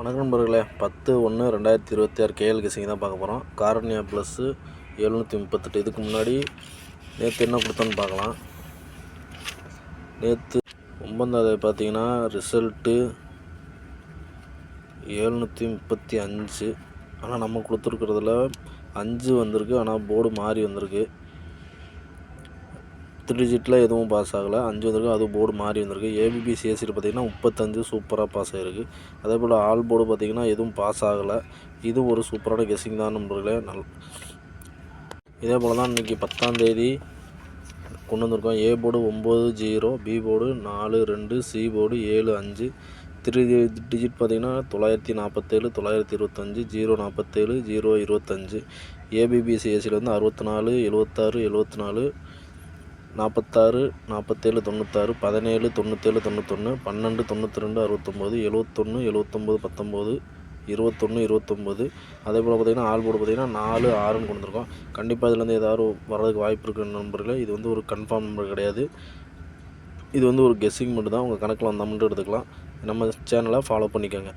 வணக்கம் நண்பர்களே. பத்து ஒன்று ரெண்டாயிரத்தி இருபத்தி ஆறு கேஎல் கிசிங் தான் பார்க்க போகிறோம் காரணியா ப்ளஸ்ஸு எழுநூற்றி முப்பத்தெட்டு. இதுக்கு முன்னாடி நேற்று என்ன கொடுத்தோன்னு பார்க்கலாம். நேற்று ஒம்பந்தாவது பார்த்தீங்கன்னா ரிசல்ட்டு எழுநூற்றி முப்பத்தி அஞ்சு. ஆனால் நம்ம கொடுத்துருக்குறதுல அஞ்சு வந்திருக்கு. ஆனால் போர்டு மாறி வந்திருக்கு. பத்து டிஜிட்டில் எதுவும் பாஸ் ஆகலை. அஞ்சு வந்திருக்கு அது போர்டு மாறி வந்திருக்கு. ஏபிபிசிஎஸ்சியில் பார்த்திங்கன்னா பார்த்தீங்கன்னா முப்பத்தஞ்சு சூப்பராக பாஸ் ஆகிருக்கு அதே போல் ஆல் போர்டு பார்த்தீங்கன்னா எதுவும் பாஸ் ஆகலை. இது ஒரு சூப்பரான கெஸ்ஸிங் தான் நண்பர்களே. நல் இதே போல் தான் இன்றைக்கி பத்தாந்தேதி கொண்டு வந்திருக்கோம். ஏ போர்டு ஒம்பது ஜீரோ பி போர்டு நாலு ரெண்டு சி போர்டு ஏழு அஞ்சு. த்ரீ டிஜிட் பார்த்தீங்கன்னா தொள்ளாயிரத்தி நாற்பத்தேழு தொள்ளாயிரத்தி இருபத்தஞ்சி ஜீரோ நாற்பத்தேழு ஜீரோ இருபத்தஞ்சி. ஏபிபிசிஎஸ்சியில் வந்து அறுபத்தி நாலு எழுபத்தாறு எழுபத்தி நாலு நாற்பத்தாறு நாற்பத்தேழு தொண்ணூத்தாறு பதினேழு தொண்ணூற்றேழு தொண்ணூத்தொன்று பன்னெண்டு தொண்ணூற்றி ரெண்டு அறுபத்தொம்போது எழுவத்தொன்று எழுவத்தொம்போது பத்தொம்போது இருபத்தொன்று இருபத்தொம்போது அதே போல் பார்த்திங்கன்னா ஆள் போர்டு பார்த்திங்கன்னா நாலு ஆறுன்னு கொண்டு வந்திருக்கோம் கண்டிப்பாக இதுலேருந்து ஏதாவது வர்றதுக்கு வாய்ப்பு இருக்குது நண்பர்களே. இது வந்து ஒரு கன்ஃபார்ம் நம்பர் கிடையாது. இது வந்து ஒரு கெஸ்ஸிங் மட்டும் தான் உங்கள் கணக்கில் வந்தால் மட்டும் எடுத்துக்கலாம். நம்ம சேனலை ஃபாலோ பண்ணிக்கோங்க.